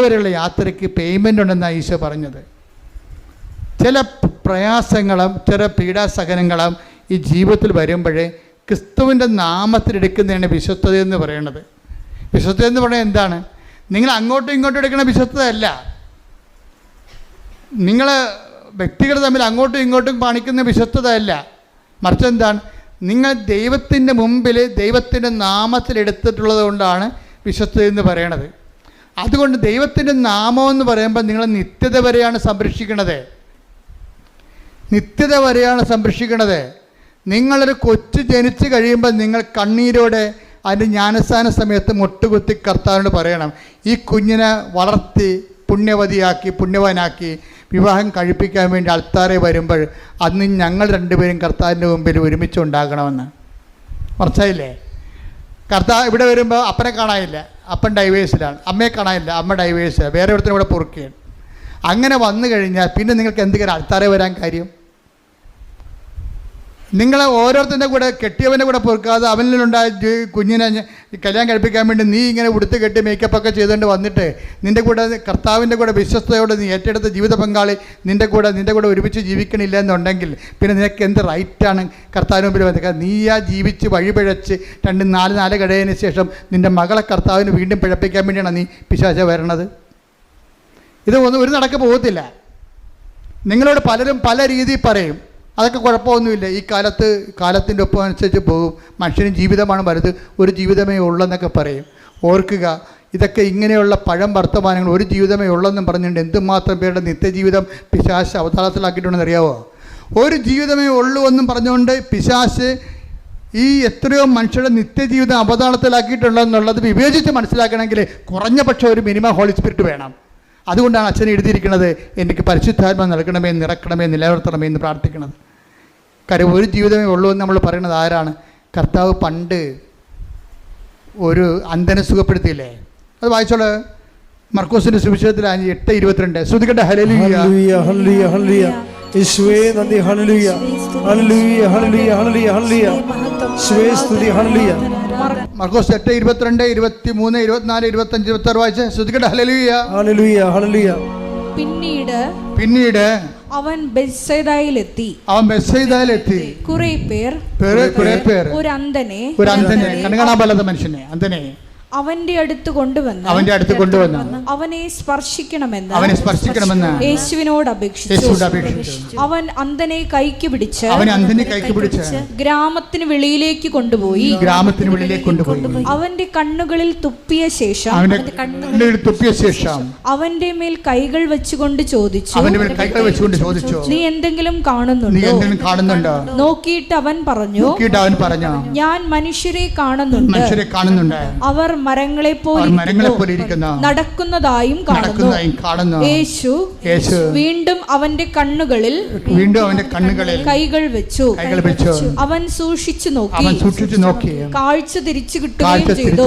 വരെയുള്ള യാത്രയ്ക്ക് പേയ്മെന്റ് ഉണ്ടെന്നാണ് ഈശോ പറഞ്ഞത്. ചില പ്രയാസങ്ങളും ചില പീഡാസഹനങ്ങളും ഈ ജീവിതത്തിൽ വരുമ്പോഴേ ക്രിസ്തുവിന്റെ നാമത്തിലെടുക്കുന്നതാണ് വിശ്വസ്തത എന്ന് പറയുന്നത് വിശ്വസ്തത എന്ന് പറയുന്നത് എന്താണ്? നിങ്ങൾ അങ്ങോട്ടും ഇങ്ങോട്ടും എടുക്കുന്ന വിശ്വസ്തതയല്ല നിങ്ങൾ വ്യക്തികൾ തമ്മിൽ അങ്ങോട്ടും ഇങ്ങോട്ടും കാണിക്കുന്ന വിശ്വസ്തതയല്ല മറിച്ച് എന്താണ്? നിങ്ങൾ ദൈവത്തിന്റെ മുമ്പിൽ ദൈവത്തിന്റെ നാമത്തിലെടുത്തിട്ടുള്ളത് കൊണ്ടാണ് വിശ്വസ്തത എന്ന് പറയണത്. അതുകൊണ്ട് ദൈവത്തിന്റെ നാമം എന്ന് പറയുമ്പോൾ നിങ്ങൾ നിത്യത വരെയാണ് സംരക്ഷിക്കണത്. നിത്യത വരെയാണ് സംരക്ഷിക്കണത്. നിങ്ങളൊരു കൊച്ചു ജനിച്ചു കഴിയുമ്പോൾ നിങ്ങൾ കണ്ണീരോടെ അതിന്റെ ജ്ഞാനസ്ഥാന സമയത്ത് മുട്ടുകുത്തി കർത്താവിനോട് പറയണം. ഈ കുഞ്ഞിനെ വളർത്തി പുണ്യവതിയാക്കി പുണ്യവാനാക്കി വിവാഹം കഴിപ്പിക്കാൻ വേണ്ടി അൾത്താറെ വരുമ്പോൾ അന്ന് ഞങ്ങൾ രണ്ടുപേരും കർത്താവിന്റെ മുമ്പിൽ ഒരുമിച്ച് ഉണ്ടാകണമെന്ന് മനസ്സിലായില്ലേ കർത്താവ് ഇവിടെ വരുമ്പോൾ അപ്പനെ കാണാനില്ല. അപ്പൻ ഡൈവേഴ്സിലാണ് അമ്മയെ കാണാനില്ല. അമ്മ ഡൈവേഴ്സിലാണ് വേറെ ഒരുത്തിനും ഇവിടെ പൊറുക്കുകയാണ്. അങ്ങനെ വന്നു കഴിഞ്ഞാൽ പിന്നെ നിങ്ങൾക്ക് എന്തെങ്കിലും അടുത്താറേ വരാൻ കാര്യം? നിങ്ങൾ ഓരോരുത്തരുടെ കൂടെ കെട്ടിയവന്റെ കൂടെ പൊറുക്കാതെ അവനിലുണ്ടായ കുഞ്ഞിനെ കല്യാണം കഴിപ്പിക്കാൻ വേണ്ടി നീ ഇങ്ങനെ ഉടുത്ത് കെട്ടി മേക്കപ്പൊക്കെ ചെയ്തുകൊണ്ട് വന്നിട്ട് നിന്റെ കൂടെ കർത്താവിന്റെ കൂടെ വിശ്വസ്തയോടെ നീ ഏറ്റെടുത്ത ജീവിത പങ്കാളി നിന്റെ കൂടെ നിന്റെ കൂടെ ഒരുമിച്ച് ജീവിക്കണില്ല എന്നുണ്ടെങ്കിൽ പിന്നെ നിനക്ക് എന്ത് റൈറ്റാണ് കർത്താവിന് മുമ്പിൽ വന്നത് നീ ആ ജീവിച്ച് വഴിപിഴച്ച് രണ്ട് നാല് നാല് കഴിയതിന് ശേഷം നിന്റെ മകളെ കർത്താവിന് വീണ്ടും പിഴപ്പിക്കാൻ വേണ്ടിയാണ് നീ പിശാച വരണത്. ഇത് ഒന്നും ഒരു നടക്ക് പോകത്തില്ല. നിങ്ങളോട് പലരും പല രീതിയിൽ പറയും. അതൊക്കെ കുഴപ്പമൊന്നുമില്ല. ഈ കാലത്ത് കാലത്തിന്റെ ഒപ്പം അനുസരിച്ച് പോകും. മനുഷ്യന് ജീവിതമാണ് വലുത്. ഒരു ജീവിതമേ ഉള്ളെന്നൊക്കെ പറയും. ഓർക്കുക ഇതൊക്കെ ഇങ്ങനെയുള്ള പഴം വർത്തമാനങ്ങൾ ഒരു ജീവിതമേ ഉള്ളെന്നും പറഞ്ഞിട്ടുണ്ട്. എന്തുമാത്രം പേരുടെ നിത്യജീവിതം പിശാശ് അവതാളത്തിലാക്കിയിട്ടുണ്ടെന്ന് അറിയാവോ? ഒരു ജീവിതമേ ഉള്ളൂ എന്നും പറഞ്ഞുകൊണ്ട് പിശാശ് ഈ എത്രയോ മനുഷ്യരുടെ നിത്യജീവിതം അവതാളത്തിലാക്കിയിട്ടുണ്ടെന്നുള്ളത് വിവേചിച്ച് മനസ്സിലാക്കണമെങ്കിൽ കുറഞ്ഞ പക്ഷം ഒരു മിനിമം ഹോളി സ്പിരിറ്റ് വേണം. അതുകൊണ്ടാണ് അച്ഛൻ എഴുതിയിരിക്കുന്നത് എനിക്ക് പരിശുദ്ധാത്മ നൽകണമേ നിറക്കണമേ നിലനിർത്തണമേ എന്ന് പ്രാർത്ഥിക്കുന്നത്. കാര്യം ഒരു ജീവിതമേ ഉള്ളൂ എന്ന് നമ്മൾ പറയുന്നത് ആരാണ്? കർത്താവ് പണ്ട് ഒരു അന്ധനെ സുഖപ്പെടുത്തിയില്ലേ? അത് വായിച്ചോളൂ. മർക്കോസിന്റെ സുവിശേഷത്തിൽ അഞ്ച് എട്ട് ഇരുപത്തിരണ്ട്. ശ്രുതികട്ടെ ഹലലിയ ഹല്ലേലൂയ ഹല്ലേലൂയ ഹല്ലേലൂയ. യേശുവേ നന്ദി ഹല്ലേലൂയ. ഹല്ലേലൂയ ഹല്ലേലൂയ ഹല്ലേലൂയ ഹല്ലേലൂയ. യേശുവേ സ്തുതി ഹല്ലേലൂയ. മർക്കോസ് എട്ട് ഇരുപത്തിരണ്ട് ഇരുപത്തി മൂന്ന് ഇരുപത്തിനാല് ഇരുപത്തഞ്ച് ഇരുപത്താറ് വായിച്ച്? ശ്രുതികട്ടെ ഹലലിയ ഹല്ലേലൂയ ഹല്ലേലൂയ. പിന്നീട് പിന്നീട് അവൻ ബെത്സൈദയിലെത്തി. അവൻ മെസ്സേജാലെത്തി കുറെ പേർ പേര് കുറെ പേർ ഒരു അന്ധനെ ഒരു അന്ധനെ കണ്ണുകാണാൻ പാലാത്ത മനുഷ്യനെ അന്ധനെ. അവന്റെ അടുത്ത് കൊണ്ടുവന്ന് അവന്റെ അടുത്ത് കൊണ്ടുവന്ന് അവനെ സ്പർശിക്കണമെന്ന് അവനെ സ്പർശിക്കണമെന്ന് യേശുവിനോട് അപേക്ഷിച്ചു. അവൻ അന്ധനെ കൈക്ക് പിടിച്ച് അവൻ അന്ധനെ കൈക്ക് പിടിച്ച് ഗ്രാമത്തിന് വെളിയിലേക്ക് കൊണ്ടുപോയി. ഗ്രാമത്തിന് വെളിയിലേക്ക് കൊണ്ടുപോയി. അവന്റെ കണ്ണുകളിൽ തുപ്പിയ ശേഷം അവന്റെ കണ്ണുകളിൽ തുപ്പിയ ശേഷം അവന്റെ മേൽ കൈകൾ വെച്ചുകൊണ്ട് ചോദിച്ചു അവന്റെ മേൽ കൈകൾ വെച്ചുകൊണ്ട് ചോദിച്ചു നീ എന്തെങ്കിലും കാണുന്നുണ്ടോ? നീ എന്തെങ്കിലും കാണുന്നുണ്ടോ? നോക്കിയിട്ട് അവൻ പറഞ്ഞു നോക്കിയിട്ട് അവൻ പറഞ്ഞു ഞാൻ മനുഷ്യരെ കാണുന്നുണ്ട്. മനുഷ്യരെ കാണുന്നുണ്ട്. അവർ മരങ്ങളെ പോലെ നടക്കുന്നതായും കാണുന്നു. യേശു വീണ്ടും അവന്റെ കണ്ണുകളിൽ വീണ്ടും അവന്റെ കണ്ണുകളിൽ കൈകൾ വെച്ചു. കൈകൾ വെച്ചു. അവൻ സൂക്ഷിച്ചു നോക്കി. അവൻ സൂക്ഷിച്ചു നോക്കി. കാഴ്ച തിരിച്ചു കിട്ടുകയും ചെയ്തു.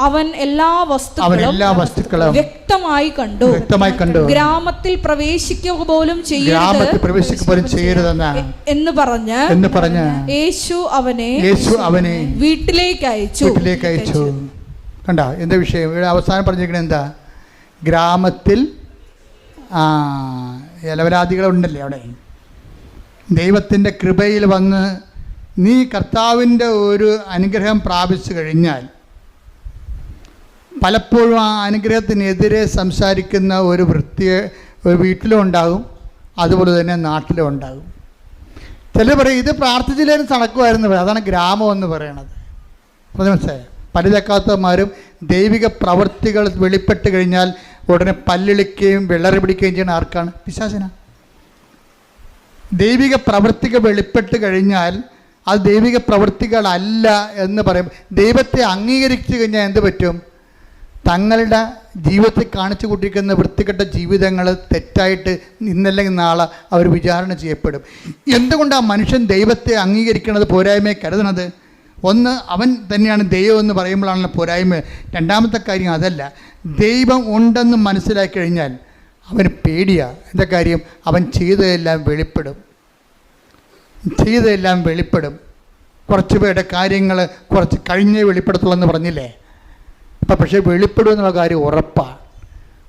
അവൻ എല്ലാ വസ്തുക്കളും എല്ലാ വസ്തുക്കളും വ്യക്തമായി കണ്ടു. വ്യക്തമായി കണ്ടു. ഗ്രാമത്തിൽ പ്രവേശിക്കുക പോലും ചെയ്യരുത് പ്രവേശിക്കുക പോലും ചെയ്യരുതെന്ന് എന്ന് പറഞ്ഞ് എന്ന് പറഞ്ഞ് യേശു അവനെ യേശു അവനെ വീട്ടിലേക്ക് അയച്ചു. വീട്ടിലേക്ക് അയച്ചു. കണ്ട എന്താ വിഷയം? ഇവിടെ അവസാനം പറഞ്ഞിരിക്കുന്നത് എന്താ? ഗ്രാമത്തിൽ ഇലവരാദികളുണ്ടല്ലേ അവിടെ? ദൈവത്തിന്റെ കൃപയിൽ വന്ന് നീ കർത്താവിന്റെ ഒരു അനുഗ്രഹം പ്രാപിച്ചു കഴിഞ്ഞാൽ പലപ്പോഴും ആ അനുഗ്രഹത്തിനെതിരെ സംസാരിക്കുന്ന ഒരു വൃത്തി ഒരു വീട്ടിലും ഉണ്ടാകും അതുപോലെ തന്നെ നാട്ടിലും ഉണ്ടാകും. ചിലർ പറയും ഇത് പ്രാർത്ഥിച്ചില്ലേലും നടക്കുമായിരുന്നു. അതാണ് ഗ്രാമം എന്ന് പറയണത്. പറഞ്ഞു മനസ്സിലായോ? പല്ലിലക്കാത്തമാരും ദൈവിക പ്രവൃത്തികൾ വെളിപ്പെട്ട് കഴിഞ്ഞാൽ ഉടനെ പല്ലിളിക്കുകയും വിളറി പിടിക്കുകയും ചെയ്യുന്ന ആർക്കാണ്? പിശാചന. ദൈവിക പ്രവൃത്തികൾ വെളിപ്പെട്ട് കഴിഞ്ഞാൽ അത് ദൈവിക പ്രവൃത്തികളല്ല എന്ന് പറയും. ദൈവത്തെ അംഗീകരിച്ചു കഴിഞ്ഞാൽ എന്ത് പറ്റും? തങ്ങളുടെ ജീവിതത്തിൽ കാണിച്ചു കൊണ്ടിരിക്കുന്ന വൃത്തികെട്ട ജീവിതങ്ങൾ തെറ്റായിട്ട് ഇന്നല്ലെങ്കിൽ നാളെ അവർ വിചാരണ ചെയ്യപ്പെടും. എന്തുകൊണ്ടാണ് മനുഷ്യൻ ദൈവത്തെ അംഗീകരിക്കുന്നത് പോരായ്മയെ കരുതുന്നത് ഒന്ന് അവൻ തന്നെയാണ് ദൈവം എന്ന് പറയുമ്പോഴാണല്ലോ പോരായ്മ. രണ്ടാമത്തെ കാര്യം അതല്ല. ദൈവം ഉണ്ടെന്ന് മനസ്സിലാക്കി കഴിഞ്ഞാൽ അവന് പേടിയാ. എന്താ കാര്യം? അവൻ ചെയ്തതെല്ലാം വെളിപ്പെടും. ചെയ്തതെല്ലാം വെളിപ്പെടും. കുറച്ച് പേരുടെ കാര്യങ്ങൾ കുറച്ച് കഴിഞ്ഞേ വെളിപ്പെടുത്തുള്ളൂ എന്ന് പറഞ്ഞില്ലേ? അപ്പം പക്ഷേ വെളിപ്പെടും എന്നുള്ള കാര്യം ഉറപ്പാണ്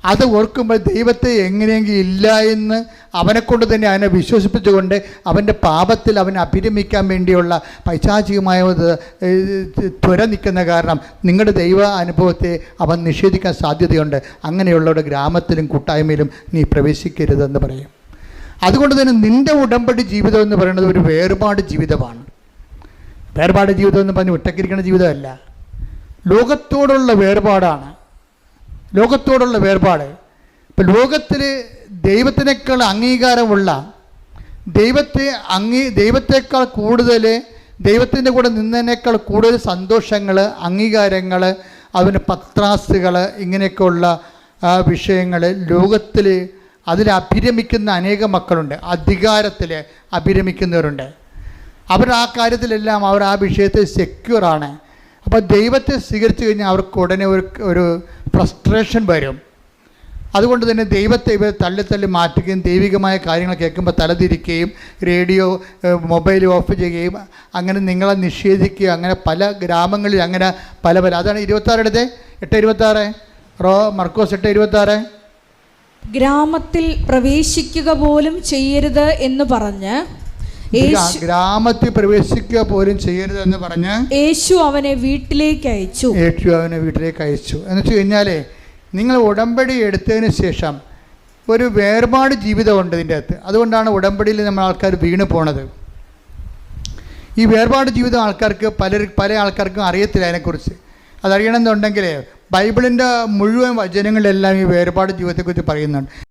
അത് ഓർക്കുമ്പോൾ ദൈവത്തെ എങ്ങനെയെങ്കിലും ഇല്ല എന്ന് അവനെക്കൊണ്ട് തന്നെ അവനെ വിശ്വസിപ്പിച്ചുകൊണ്ട് അവന്റെ പാപത്തിൽ അവനെ അഭിരമിക്കാൻ വേണ്ടിയുള്ള പൈശാചികമായ ത്വര നിൽക്കുന്ന കാരണം നിങ്ങളുടെ ദൈവ അനുഭവത്തെ അവൻ നിഷേധിക്കാൻ സാധ്യതയുണ്ട്. അങ്ങനെയുള്ളവരുടെ ഗ്രാമത്തിലും കൂട്ടായ്മയിലും നീ പ്രവേശിക്കരുതെന്ന് പറയും. അതുകൊണ്ട് തന്നെ നിന്റെ ഉടമ്പടി ജീവിതം എന്ന് പറയുന്നത് ഒരു വേർപാട് ജീവിതമാണ്. വേർപാട് ജീവിതം എന്ന് പറഞ്ഞ് ഒറ്റക്കിരിക്കുന്ന ജീവിതമല്ല. ലോകത്തോടുള്ള വേർപാടാണ്. ലോകത്തോടുള്ള വേർപാട്. ഇപ്പം ലോകത്തിൽ ദൈവത്തിനേക്കാൾ അംഗീകാരമുള്ള ദൈവത്തെ അംഗീ ദൈവത്തെക്കാൾ കൂടുതൽ ദൈവത്തിന്റെ കൂടെ നിന്നതിനേക്കാൾ കൂടുതൽ സന്തോഷങ്ങൾ അംഗീകാരങ്ങൾ അവന് പത്രാസുകൾ ഇങ്ങനെയൊക്കെയുള്ള വിഷയങ്ങൾ ലോകത്തിൽ അതിൽ അഭിരമിക്കുന്ന അനേകം മക്കളുണ്ട്. അധികാരത്തിൽ അഭിരമിക്കുന്നവരുണ്ട്. അവർ ആ കാര്യത്തിലെല്ലാം അവർ ആ വിഷയത്തിൽ സെക്യൂറാണ് അപ്പോൾ ദൈവത്തെ സ്വീകരിച്ചു കഴിഞ്ഞാൽ അവർക്ക് ഉടനെ ഒരു ഒരു ഫ്രസ്ട്രേഷൻ വരും. അതുകൊണ്ട് തന്നെ ദൈവത്തെ ഇവർ തള്ളി തള്ളി മാറ്റുകയും ദൈവികമായ കാര്യങ്ങൾ കേൾക്കുമ്പോൾ തലതിരിക്കുകയും റേഡിയോ മൊബൈൽ ഓഫ് ചെയ്യുകയും അങ്ങനെ നിങ്ങളെ നിഷേധിക്കുകയും അങ്ങനെ പല ഗ്രാമങ്ങളിൽ അങ്ങനെ പല പല. അതാണ് ഇരുപത്താറെടുത്ത് എട്ട് ഇരുപത്താറ്? റോ മർക്കോസ് എട്ട് ഇരുപത്താറ്? ഗ്രാമത്തിൽ പ്രവേശിക്കുക പോലും ചെയ്യരുത് എന്ന് പറഞ്ഞ് ഗ്രാമത്തിൽ പ്രവേശിക്കുക പോലും ചെയ്യരുത് എന്ന് പറഞ്ഞ് യേശു അവനെ വീട്ടിലേക്ക് അയച്ചു. യേശു അവനെ വീട്ടിലേക്ക് അയച്ചു. എന്ന് വെച്ച് കഴിഞ്ഞാലേ നിങ്ങൾ ഉടമ്പടി എടുത്തതിന് ശേഷം ഒരു വേർപാട് ജീവിതമുണ്ട് ഇതിന്റെ അകത്ത്. അതുകൊണ്ടാണ് ഉടമ്പടിയിൽ നമ്മൾ ആൾക്കാർ വീണ് പോണത്. ഈ വേർപാട് ജീവിതം ആൾക്കാർക്ക് പല പല ആൾക്കാർക്കും അറിയത്തില്ല അതിനെക്കുറിച്ച്. അതറിയണമെന്നുണ്ടെങ്കിൽ ബൈബിളിന്റെ മുഴുവൻ വചനങ്ങളിലെല്ലാം ഈ വേർപാട് ജീവിതത്തെക്കുറിച്ച് പറയുന്നുണ്ട്.